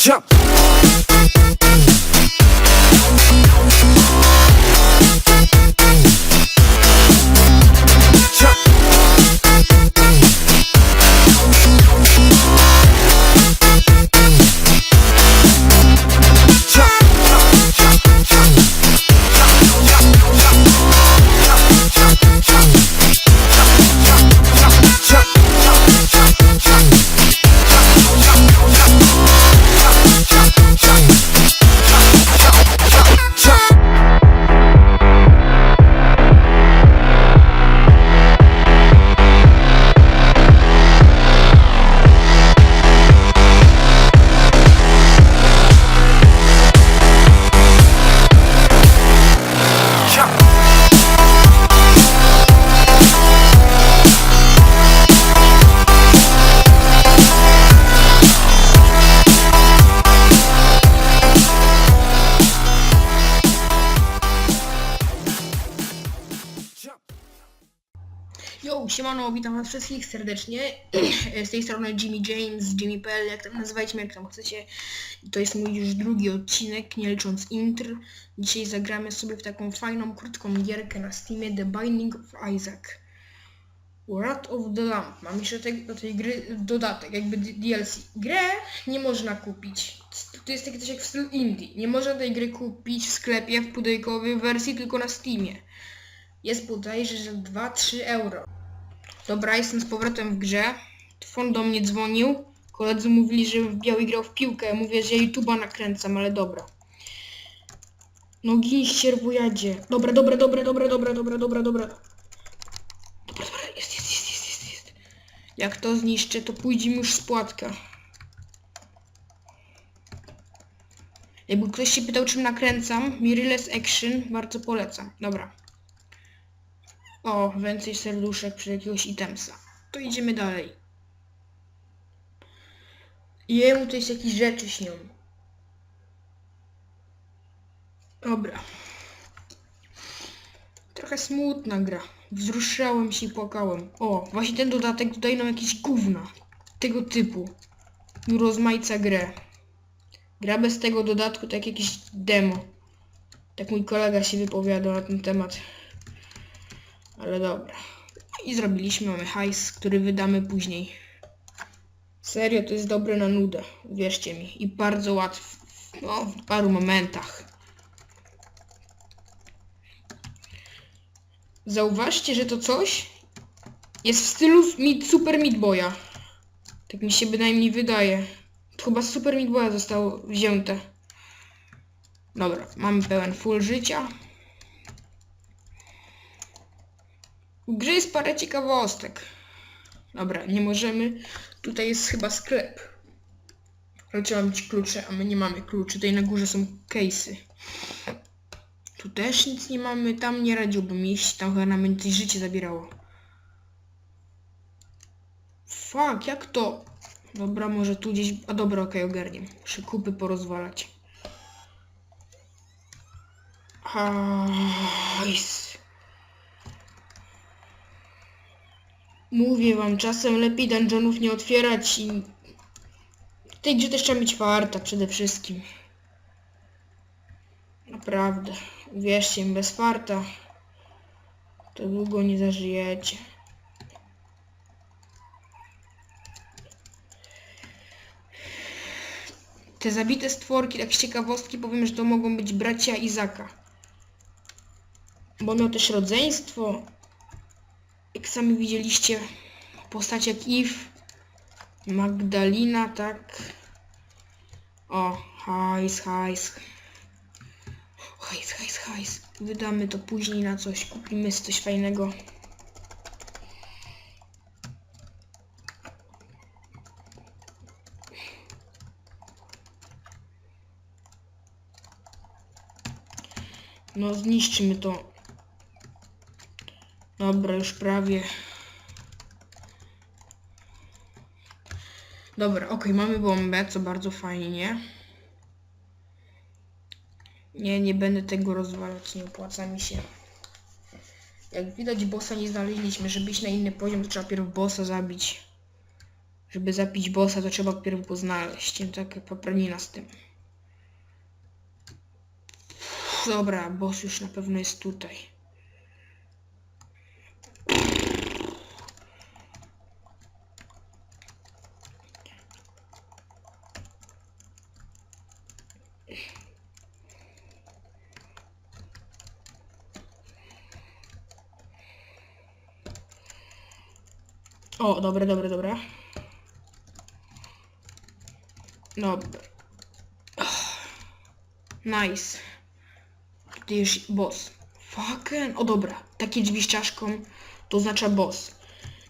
Jump. Siemano, witam was wszystkich serdecznie. Z tej strony Jimmy James, Jimmy.pl, jak tam nazywajcie mnie, jak tam chcecie. To jest mój już drugi odcinek, nie licząc intr. Dzisiaj zagramy sobie w taką fajną, krótką gierkę na Steamie, The Binding of Isaac. Wrath of the Lamp. Mam jeszcze te, do tej gry dodatek, jakby DLC. Grę nie można kupić. To jest takie coś jak w stylu indie. Nie można tej gry kupić w sklepie w pudełkowej wersji, tylko na Steamie. Jest bodajże, że 2-3 euro. Dobra, jestem z powrotem w grze. Fon do mnie dzwonił. Koledzy mówili, że w biały grał w piłkę. Mówię, że YouTube'a nakręcam, ale dobra. No gin ścierwojadzie. Dobra, dobra, dobra, dobra, dobra, dobra, dobra, dobra. Dobra, dobra, jest, jest, jest, jest, jest, jest. Jak to zniszczę, to pójdzie mi już spłatka. Jakby ktoś się pytał, czym nakręcam, Mirrorless Action, bardzo polecam. Dobra. O, więcej serduszek przy jakiegoś itemsa. To idziemy dalej. Jemu to jest jakieś rzeczy śnią. Dobra. Trochę smutna gra. Wzruszałem się i płakałem. O, właśnie ten dodatek dodaje nam jakieś gówna. Tego typu. Rozmaica grę. Gra bez tego dodatku to jak jakieś demo. Tak mój kolega się wypowiadał na ten temat. Ale dobra. I zrobiliśmy, mamy hajs, który wydamy później. Serio, to jest dobre na nudę. Wierzcie mi. I bardzo łatw. No, w paru momentach. Zauważcie, że to coś jest w stylu Super Meat Boya. Tak mi się bynajmniej wydaje. To chyba z Super Meat Boya zostało wzięte. Dobra, mamy pełen full życia. Grze jest parę ciekawostek. Dobra, nie możemy. Tutaj jest chyba sklep. Ale trzeba mieć klucze, a my nie mamy kluczy. Tutaj na górze są case'y. Tu też nic nie mamy. Tam nie radziłbym iść. Tam chyba nam będzie życie zabierało. Fuck, jak to? Dobra, może tu gdzieś... A dobra, okej, ogarniem. Muszę kupy porozwalać. Hajs. Mówię wam, czasem lepiej dungeonów nie otwierać i... Tej grze też trzeba mieć farta przede wszystkim. Naprawdę. Uwierzcie mi, bez farta to długo nie zażyjecie. Te zabite stworki, tak z ciekawostki powiem, że to mogą być bracia Izaka. Bo miał też rodzeństwo, jak sami widzieliście, postać jak Eve, Magdalena, tak. O, hajs, hajs. Hajs, hajs, hajs. Wydamy to później na coś, kupimy coś fajnego. No, zniszczymy to. Dobra, już prawie. Dobra, okej, mamy bombę, co bardzo fajnie. Nie, nie będę tego rozwalać, nie opłaca mi się. Jak widać bossa nie znaleźliśmy, żeby iść na inny poziom, to trzeba pierw bossa zabić. Żeby zapić bossa, to trzeba pierw go znaleźć. Nie tak popranina z tym. Dobra, boss już na pewno jest tutaj. O, dobre, dobre, dobre. Dobra. Nice. Ty już boss. Fucking. O dobra, takie drzwi czaszką to oznacza boss.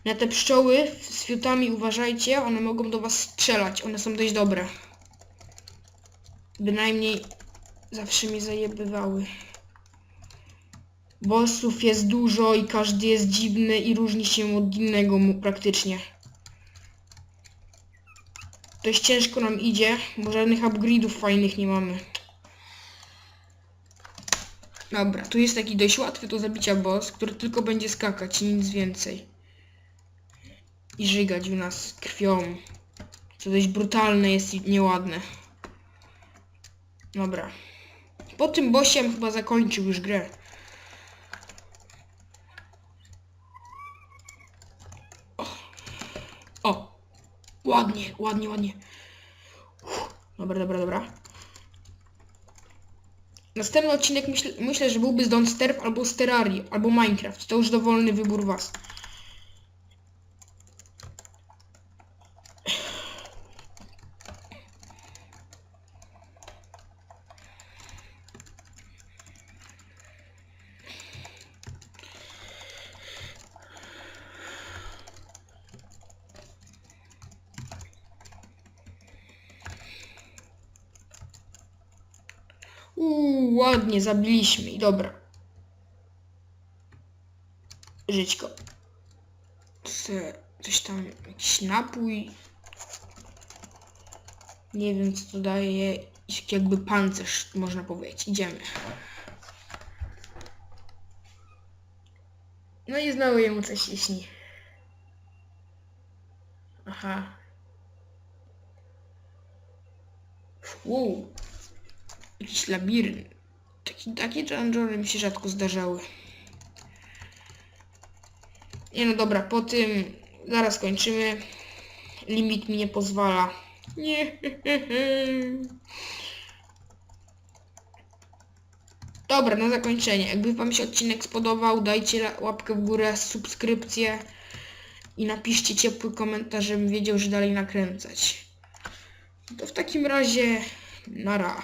Na te pszczoły z fiutami uważajcie, one mogą do was strzelać, one są dość dobre. Bynajmniej zawsze mnie zajebywały. Bossów jest dużo i każdy jest dziwny i różni się od innego mu praktycznie. Dość ciężko nam idzie, bo żadnych upgrade'ów fajnych nie mamy. Dobra, tu jest taki dość łatwy do zabicia boss, który tylko będzie skakać i nic więcej. I żygać u nas krwią. Co dość brutalne jest i nieładne. Dobra. Po tym bossiem chyba zakończył już grę. O. o. Ładnie, ładnie, ładnie. Dobra, dobra, dobra. Następny odcinek myśl, myślę, że byłby z Don't Starve albo Terrarii, albo Minecraft. To już dowolny wybór was. Uuu, ładnie, zabiliśmy i dobra. Żyćko. Coś tam, jakiś napój. Nie wiem co to daje. Jakby pancerz, można powiedzieć. Idziemy. No i znowu jemu coś się śni. Aha. Uuu. Jakiś labirynt. Taki, takie dungeony mi się rzadko zdarzały. Nie no dobra, po tym zaraz kończymy. Limit mi nie pozwala. Nie. Dobra, na zakończenie. Jakby wam się odcinek spodobał, dajcie łapkę w górę, subskrypcję i napiszcie ciepły komentarz, żebym wiedział, że dalej nakręcać. To w takim razie, nara.